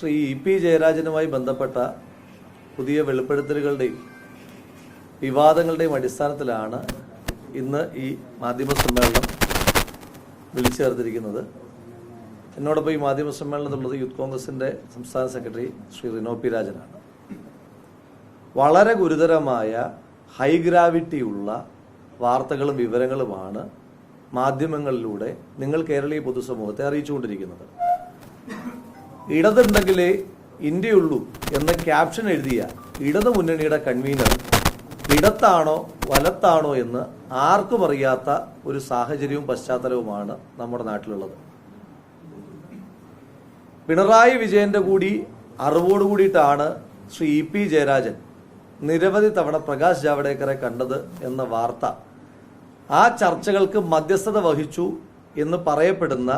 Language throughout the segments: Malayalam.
ശ്രീ ഇ പി ജയരാജനുമായി ബന്ധപ്പെട്ട പുതിയ വെളിപ്പെടുത്തലുകളുടെയും വിവാദങ്ങളുടെയും അടിസ്ഥാനത്തിലാണ് ഇന്ന് ഈ മാധ്യമ സമ്മേളനം വിളിച്ചു ചേർത്തിരിക്കുന്നത് എന്നോടൊപ്പം ഈ മാധ്യമ സമ്മേളനത്തിലുള്ളത് യൂത്ത് കോൺഗ്രസിന്റെ സംസ്ഥാന സെക്രട്ടറി ശ്രീ റിനോ പി രാജനാണ്. വളരെ ഗുരുതരമായ ഹൈ ഗ്രാവിറ്റി ഉള്ള വാർത്തകളും വിവരങ്ങളുമാണ് മാധ്യമങ്ങളിലൂടെ നിങ്ങൾ കേരളീയ പൊതുസമൂഹത്തെ അറിയിച്ചുകൊണ്ടിരിക്കുന്നത്. ഇടതുണ്ടെങ്കിലേ ഇന്ത്യയുള്ളൂ എന്ന ക്യാപ്ഷൻ എഴുതിയ ഇടതു മുന്നണിയുടെ കൺവീനർ ഇടത്താണോ വലത്താണോ എന്ന് ആർക്കും അറിയാത്ത ഒരു സാഹചര്യവും പശ്ചാത്തലവുമാണ് നമ്മുടെ നാട്ടിലുള്ളത്. പിണറായി വിജയന്റെ കൂടി അറിവോട് കൂടിയിട്ടാണ് ശ്രീ ഇ പി ജയരാജൻ നിരവധി തവണ പ്രകാശ് ജാവ്ദേക്കറെ കണ്ടത് എന്ന വാർത്ത. ആ ചർച്ചകൾക്ക് മധ്യസ്ഥത വഹിച്ചു എന്ന് പറയപ്പെടുന്ന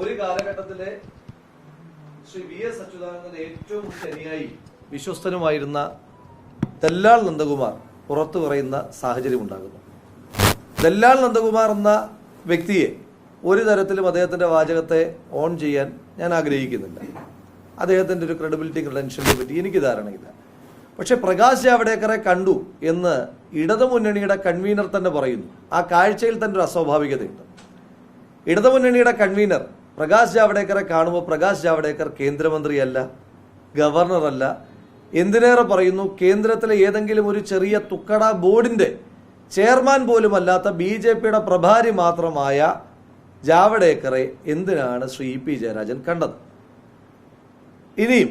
ഒരു കാലഘട്ടത്തിലെ ശ്രീ വി എസ് അച്യുതാനന്ദന്റെ ഏറ്റവും ശരിയായി വിശ്വസ്തനുമായിരുന്ന ദല്ലാൾ നന്ദകുമാർ പുറത്തു പറയുന്ന സാഹചര്യം ഉണ്ടാകുന്നു. ദല്ലാൾ നന്ദകുമാർ എന്ന വ്യക്തിയെ ഒരു തരത്തിലും അദ്ദേഹത്തിന്റെ വാചകത്തെ ഓൺ ചെയ്യാൻ ഞാൻ ആഗ്രഹിക്കുന്നില്ല. അദ്ദേഹത്തിന്റെ ഒരു ക്രെഡിബിലിറ്റി ക്രെഡൻഷ്യലിനെ പറ്റി എനിക്ക് ധാരണയില്ല. പക്ഷെ പ്രകാശ് ജാവ്ഡേക്കറെ കണ്ടു എന്ന് ഇടതുമുന്നണിയുടെ കൺവീനർ തന്നെ പറയുന്നു. ആ കാഴ്ചയിൽ തന്നെ ഒരു അസ്വാഭാവികതയുണ്ട്. ഇടതുമുന്നണിയുടെ കൺവീനർ പ്രകാശ് ജാവ്ദേക്കറെ കാണുമ്പോൾ പ്രകാശ് ജാവ്ദേക്കർ കേന്ദ്രമന്ത്രിയല്ല ഗവർണറല്ല. എന്തിനേറെ പറയുന്നു കേന്ദ്രത്തിലെ ഏതെങ്കിലും ഒരു ചെറിയ തുക്കട ബോർഡിന്റെ ചെയർമാൻ പോലുമല്ലാത്ത ബി ജെ പിയുടെ പ്രഭാരി മാത്രമായ ജാവ്ദേക്കറെ എന്തിനാണ് ശ്രീ ഇ പി ജയരാജൻ കണ്ടത്? ഇനിയും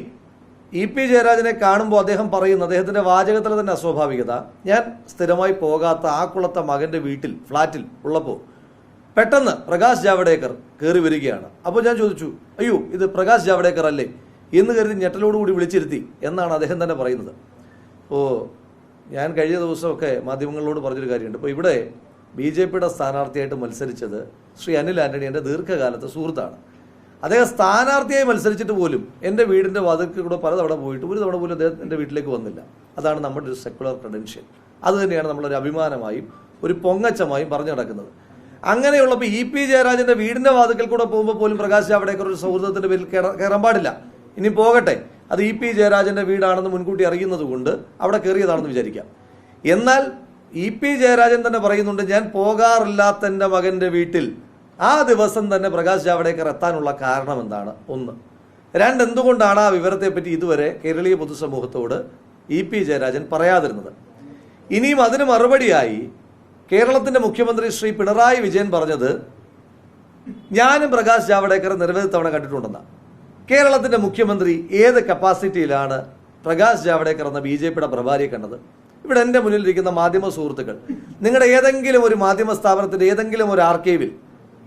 ഇ പി ജയരാജനെ കാണുമ്പോൾ അദ്ദേഹം പറയുന്നു അദ്ദേഹത്തിന്റെ വാചകത്തിൽ തന്നെ അസ്വാഭാവികത. ഞാൻ സ്ഥിരമായി പോകാത്ത ആ കുളത്തെ മകന്റെ വീട്ടിൽ ഫ്ലാറ്റിൽ ഉള്ളപ്പോൾ പെട്ടെന്ന് പ്രകാശ് ജാവ്ദേക്കർ കയറി വരികയാണ്. അപ്പോൾ ഞാൻ ചോദിച്ചു അയ്യോ ഇത് പ്രകാശ് ജാവ്ദേക്കർ അല്ലേ? എന്ന് കരുതി ഞെട്ടലോടുകൂടി വിളിച്ചിരുത്തി എന്നാണ് അദ്ദേഹം തന്നെ പറയുന്നത്. ഓ ഞാൻ കഴിഞ്ഞ ദിവസമൊക്കെ മാധ്യമങ്ങളോട് പറഞ്ഞൊരു കാര്യമുണ്ട്. ഇപ്പോൾ ഇവിടെ ബി ജെ പിയുടെ സ്ഥാനാർത്ഥിയായിട്ട് മത്സരിച്ചത് ശ്രീ അനിൽ ആന്റണി എന്റെ ദീർഘകാലത്തെ സുഹൃത്താണ്. അദ്ദേഹം സ്ഥാനാർത്ഥിയായി മത്സരിച്ചിട്ട് പോലും എന്റെ വീടിന്റെ വാതിൽക്ക് കൂടെ പലതവണ പോയിട്ട് ഒരു തവണ പോലും അദ്ദേഹം എന്റെ വീട്ടിലേക്ക് വന്നില്ല. അതാണ് നമ്മുടെ ഒരു സെക്കുലർ ക്രെഡൻഷ്യൽ അത് തന്നെയാണ് നമ്മളൊരു അഭിമാനമായും ഒരു പൊങ്ങച്ചമായും പറഞ്ഞു നടക്കുന്നത്. അങ്ങനെയുള്ളപ്പോൾ ഇ പി ജയരാജന്റെ വീടിന്റെ വാതിക്കൽ കൂടെ പോകുമ്പോൾ പോലും പ്രകാശ് ജാവ്ഡേക്കർ ഒരു സൗഹൃദത്തിന്റെ പേരിൽ കയറ- കയറാൻ പാടില്ല. ഇനി പോകട്ടെ. അത് ഇ പി ജയരാജന്റെ വീടാണെന്ന് മുൻകൂട്ടി അറിയുന്നത് കൊണ്ട് അവിടെ കയറിയതാണെന്ന് വിചാരിക്കാം. എന്നാൽ ഇ പി ജയരാജൻ തന്നെ പറയുന്നുണ്ട് ഞാൻ പോകാറില്ലാത്ത എന്റെ മകന്റെ വീട്ടിൽ ആ ദിവസം തന്നെ പ്രകാശ് ജാവ്ഡേക്കർ എത്താനുള്ള കാരണം എന്താണ്? ഒന്ന്. രണ്ട് എന്തുകൊണ്ടാണ് ആ വിവരത്തെപ്പറ്റി ഇതുവരെ കേരളീയ പൊതുസമൂഹത്തോട് ഇ പി ജയരാജൻ പറയാതിരുന്നത്? ഇനിയും അതിന് മറുപടിയായി കേരളത്തിന്റെ മുഖ്യമന്ത്രി ശ്രീ പിണറായി വിജയൻ പറഞ്ഞത് ഞാനും പ്രകാശ് ജാവ്ദേക്കർ നിരവധി തവണ കണ്ടിട്ടുണ്ടെന്നാണ് കേരളത്തിന്റെ മുഖ്യമന്ത്രി ഏത് കപ്പാസിറ്റിയിലാണ് പ്രകാശ് ജാവ്ദേക്കർ എന്ന ബി ജെ പിയുടെ പ്രഭാരിയെ കണ്ടത്? ഇവിടെ എന്റെ മുന്നിലിരിക്കുന്ന മാധ്യമ സുഹൃത്തുക്കൾ നിങ്ങളുടെ ഏതെങ്കിലും ഒരു മാധ്യമ സ്ഥാപനത്തിന്റെ ഏതെങ്കിലും ഒരു ആർക്കൈവിൽ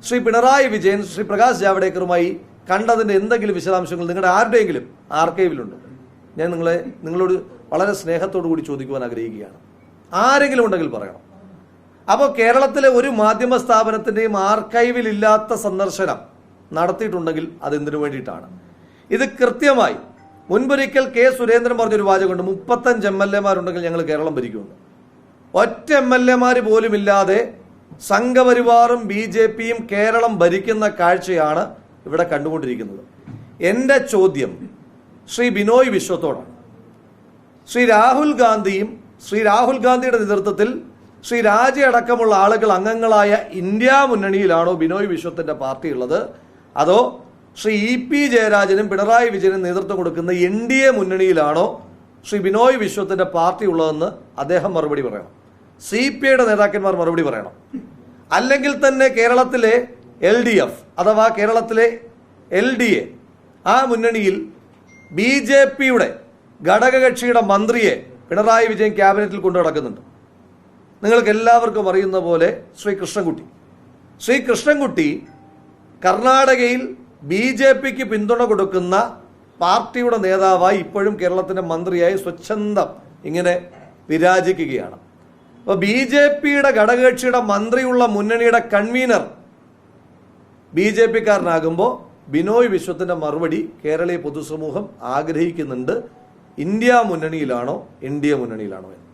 ശ്രീ പിണറായി വിജയൻ ശ്രീ പ്രകാശ് ജാവ്ദേക്കറുമായി കണ്ടതിന്റെ എന്തെങ്കിലും വിശദാംശങ്ങൾ നിങ്ങളുടെ ആരുടെയെങ്കിലും ആർക്കൈവിലുണ്ട് ഞാൻ നിങ്ങളെ നിങ്ങളോട് വളരെ സ്നേഹത്തോടു കൂടി ചോദിക്കുവാൻ ആഗ്രഹിക്കുകയാണ്. ആരെങ്കിലും ഉണ്ടെങ്കിൽ പറയണം. അപ്പോൾ കേരളത്തിലെ ഒരു മാധ്യമ സ്ഥാപനത്തിന്റെയും ആർക്കൈവിൽ ഇല്ലാത്ത സന്ദർശനം നടത്തിയിട്ടുണ്ടെങ്കിൽ അതെന്തിനു വേണ്ടിയിട്ടാണ്? ഇത് കൃത്യമായി മുൻപൊരിക്കൽ കെ സുരേന്ദ്രൻ പറഞ്ഞൊരു വാചകമുണ്ട്. മുപ്പത്തഞ്ച് എം എൽ എമാരുണ്ടെങ്കിൽ ഞങ്ങൾ കേരളം ഭരിക്കുമെന്ന്. ഒറ്റ എം എൽ എമാർ പോലും ഇല്ലാതെ സംഘപരിവാറും ബി ജെ പിയും കേരളം ഭരിക്കുന്ന കാഴ്ചയാണ് ഇവിടെ കണ്ടുകൊണ്ടിരിക്കുന്നത്. എന്റെ ചോദ്യം ശ്രീ ബിനോയ് വിശ്വത്തോടാണ്. ശ്രീ രാഹുൽ ഗാന്ധിയും ശ്രീ രാഹുൽ ഗാന്ധിയുടെ നേതൃത്വത്തിൽ ശ്രീ രാജ അടക്കമുള്ള ആളുകൾ അംഗങ്ങളായ ഇന്ത്യ മുന്നണിയിലാണോ ബിനോയ് വിശ്വത്തിന്റെ പാർട്ടി ഉള്ളത്? അതോ ശ്രീ ഇ പി ജയരാജനും പിണറായി വിജയനും നേതൃത്വം കൊടുക്കുന്ന എൻ ഡി എ മുന്നണിയിലാണോ ശ്രീ ബിനോയ് വിശ്വത്തിന്റെ പാർട്ടി ഉള്ളതെന്ന് അദ്ദേഹം മറുപടി പറയണം. സി പി ഐയുടെ നേതാക്കന്മാർ മറുപടി പറയണം. അല്ലെങ്കിൽ തന്നെ കേരളത്തിലെ എൽ ഡി എഫ് അഥവാ കേരളത്തിലെ എൽ ഡി എ ആ മുന്നണിയിൽ ബി ജെ പിയുടെ ഘടകകക്ഷിയുടെ മന്ത്രിയെ പിണറായി വിജയൻ ക്യാബിനറ്റിൽ കൊണ്ടു നടക്കുന്നുണ്ട്. നിങ്ങൾക്ക് എല്ലാവർക്കും അറിയുന്ന പോലെ ശ്രീ കൃഷ്ണൻകുട്ടി. ശ്രീ കൃഷ്ണൻകുട്ടി കർണാടകയിൽ ബി ജെ പിക്ക് പിന്തുണ കൊടുക്കുന്ന പാർട്ടിയുടെ നേതാവായി ഇപ്പോഴും കേരളത്തിന്റെ മന്ത്രിയായി സ്വച്ഛന്തം ഇങ്ങനെ വിരാജിക്കുകയാണ്. അപ്പോൾ ബി ജെ പിയുടെ ഘടകകക്ഷിയുടെ മന്ത്രിയുള്ള മുന്നണിയുടെ കൺവീനർ ബി ജെ പിക്കാരനാകുമ്പോൾ ബിനോയ് വിശ്വത്തിന്റെ മറുപടി കേരളീയ പൊതുസമൂഹം ആഗ്രഹിക്കുന്നുണ്ട്. ഇന്ത്യ മുന്നണിയിലാണോ ഇന്ത്യ മുന്നണിയിലാണോ എന്ന്.